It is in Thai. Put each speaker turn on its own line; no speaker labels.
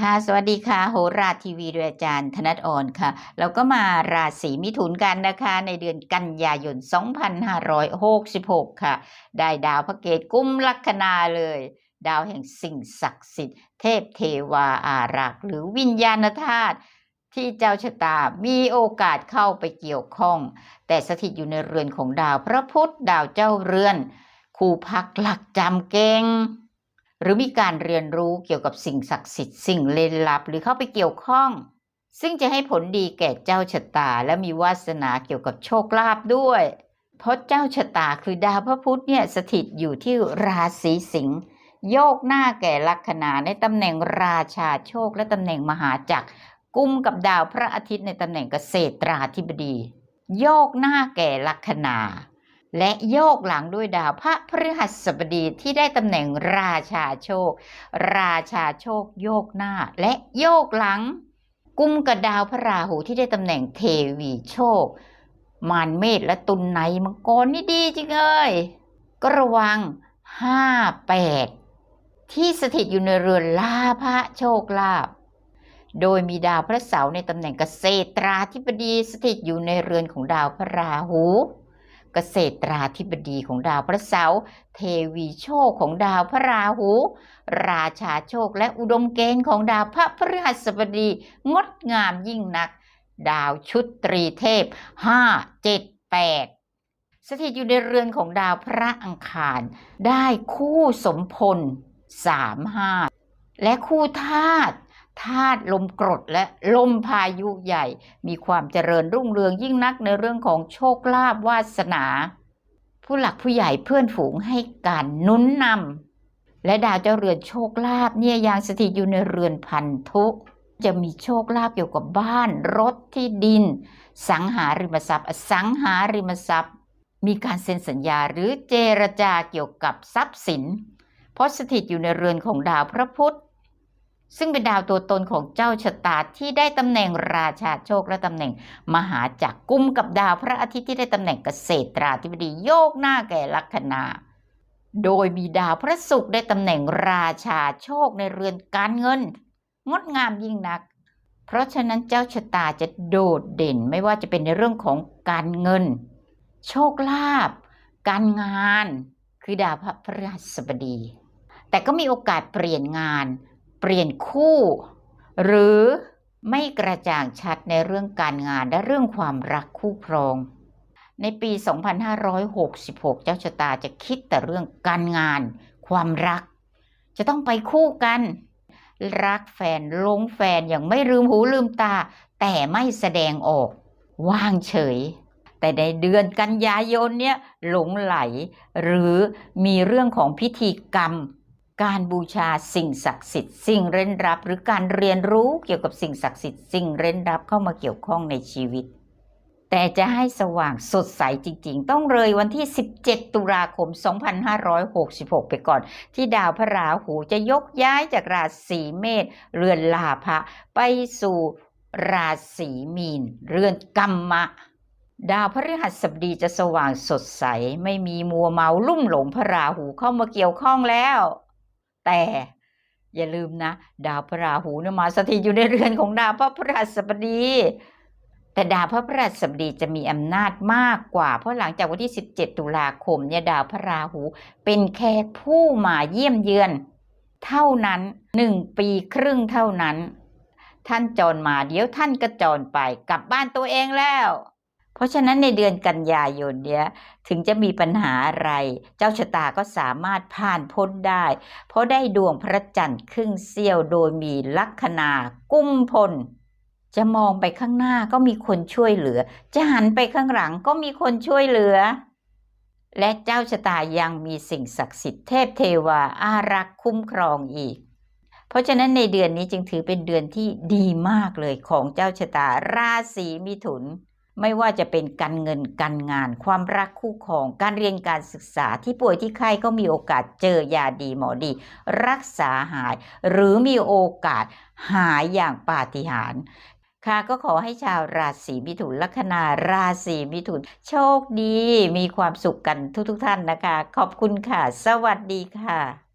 ค่ะ สวัสดีค่ะ โหราทีวีโดยอาจารย์ธนัทอ่อนค่ะ เราก็มาราศีมิถุนกันนะคะ ในเดือนกันยายน 2566 ค่ะ ได้ดาวพระเกตกุมลัคนาเลย ดาวแห่งสิ่งศักดิ์สิทธิ์ เทพเทวาอารักษ์หรือวิญญาณธาตุที่เจ้าชะตามีโอกาสเข้าไปเกี่ยวข้อง แต่สถิตอยู่ในเรือนของดาวพระพุธดาวเจ้าเรือน คู่พักหลักจำเก่ง หรือมีการเรียนรู้เกี่ยวกับสิ่งศักดิ์สิทธิ์สิ่งเล่นลับหรือเข้าไปเกี่ยวข้อง ซึ่งจะให้ผลดีแก่เจ้าชะตาและมีวาสนาเกี่ยวกับโชคลาภด้วยเพราะเจ้าชะตาคือดาวพระพุธเนี่ยสถิตอยู่ที่ราศีสิงห์โยกหน้าแก่ลัคนาในตำแหน่งราชาโชคและตำแหน่งมหาจักรกุมกับดาวพระอาทิตย์ในตำแหน่งเกษตราธิบดี โยกหน้าแก่ลัคนา และโยกหลังด้วยดาวพระพฤหัสบดีที่ได้ตำแหน่งราชาโชค ราชาโชคโยกหน้า และโยกหลัง กุมกับดาวพระราหูที่ได้ตำแหน่งเทวีโชค มารเมษและตุลไนมังกรนี่ดีจริงเอ้ยก็ระวังห้าแปดที่สถิตอยู่ในเรือนลาภะโชคลาภโดยมีดาวพระเสาร์ในตำแหน่งเกษตราธิบดีสถิตอยู่ในเรือนของดาวพระราหู เกษตราธิบดีของดาวพระเสาร์เทวีโชคของดาวพระราหู ราชาโชคและอุดมเกณฑ์ของดาวพระพฤหัสบดีงดงามยิ่งนัก ดาวชุดตรีเทพ 5 7 8 สถิตอยู่ในเรือนของดาวพระอังคาร ได้คู่สมพล 3 5 และคู่ธาตุ ธาตุลมกรดและลมพายุใหญ่ มีความเจริญรุ่งเรืองยิ่งนักในเรื่องของโชคลาภวาสนา ผู้หลักผู้ใหญ่เพื่อนฝูงให้การนุนนำและดาวเจ้าเรือนโชคลาภเนี่ยยังสถิตอยู่ในเรือนพันธุจะมีโชคลาภเกี่ยวกับบ้านรถที่ดิน สังหาริมทรัพย์ สังหาริมทรัพย์ มีการเซ็นสัญญาหรือเจรจาเกี่ยวกับทรัพย์สิน เพราะสถิตอยู่ในเรือนของดาวพระพุธ ซึ่งเป็นดาวตัวตนของเจ้าชะตาที่ได้ตำแหน่งราชาโชคและตำแหน่ง มหาจักรกุมกับดาวพระอาทิตย์ที่ได้ตำแหน่งเกษตราธิบดีโยกหน้าแก่ลัคนาโดยมีดาวพระศุกร์ได้ตำแหน่งราชาโชคในเรือนการเงิน งดงามยิ่งนัก เพราะฉะนั้นเจ้าชะตาจะโดดเด่นไม่ว่าจะเป็นในเรื่องของการเงิน โชคลาภการงาน คือดาวพระพฤหัสบดี แต่ก็มีโอกาสเปลี่ยนงาน เปลี่ยนคู่ หรือไม่กระจ่างชัดในเรื่องการงานและเรื่องความรักคู่ครอง ในปี 2566 เจ้าชะตาจะคิดแต่เรื่องการงาน ความรัก จะต้องไปคู่กัน รักแฟนลงแฟนอย่างไม่ลืมหูลืมตา แต่ไม่แสดงออก ว่างเฉย แต่ในเดือนกันยายนเนี่ยหลงไหล หรือมีเรื่องของพิธีกรรม การบูชาสิ่งศักดิ์สิทธิ์สิ่งเร้นลับ หรือการเรียนรู้เกี่ยวกับสิ่งศักดิ์สิทธิ์สิ่งเร้นลับเข้ามาเกี่ยวข้องในชีวิต แต่จะให้สว่างสดใสจริง ๆ ต้องเลยวันที่ 17 ตุลาคม 2566 ไปก่อน ที่ดาวพระราหูจะยกย้ายจากราศีเมษเรือนลาภะไปสู่ราศีมีน เรือนกัมมะดาวพฤหัสบดีจะสว่างสดใส ไม่มีมัวเมาลุ่มหลงพระราหูเข้ามาเกี่ยวข้องแล้ว แต่อย่าลืมนะ ดาวพระราหูเนี่ยมาสถิตอยู่ในเรือนของดาวพระพฤหัสบดี แต่ดาวพระพฤหัสบดีจะมีอำนาจมากกว่า เพราะหลังจากวันที่ 17 ตุลาคมเนี่ยดาวพระราหู เป็นแค่ผู้มาเยี่ยมเยือน เท่านั้นหนึ่งปีครึ่งเท่านั้น ท่านจรมาเดี๋ยวท่านก็จรไปกลับบ้านตัวเองแล้ว เพราะฉะนั้นในเดือนกันยายนเนี้ยถึงจะมีปัญหาอะไร เจ้าชะตาก็สามารถผ่านพ้นได้ เพราะได้ดวงพระจันทร์ครึ่งเสี้ยวโดยมีลัคนากุ้มพล จะมองไปข้างหน้าก็มีคนช่วยเหลือ จะหันไปข้างหลังก็มีคนช่วยเหลือ และเจ้าชะตายังมีสิ่งศักดิ์สิทธิ์เทพเทวาอารักษ์คุ้มครองอีกเพราะฉะนั้นในเดือนนี้จึงถือเป็นเดือนที่ดีมากเลยของเจ้าชะตาราศีมิถุน ไม่ว่าจะเป็นการเงินการงาน ความรักคู่ครองการเรียนการศึกษาที่ป่วยที่ไข้ก็มีโอกาสเจอยาดีหมอดี รักษาหาย หรือมีโอกาสหายอย่างปาฏิหาริย์ค่ะก็ขอให้ชาวราศีมิถุนลัคนาราศีมิถุน โชคดี มีความสุขกันทุกๆทท่านนะคะ ขอบคุณค่ะ สวัสดีค่ะ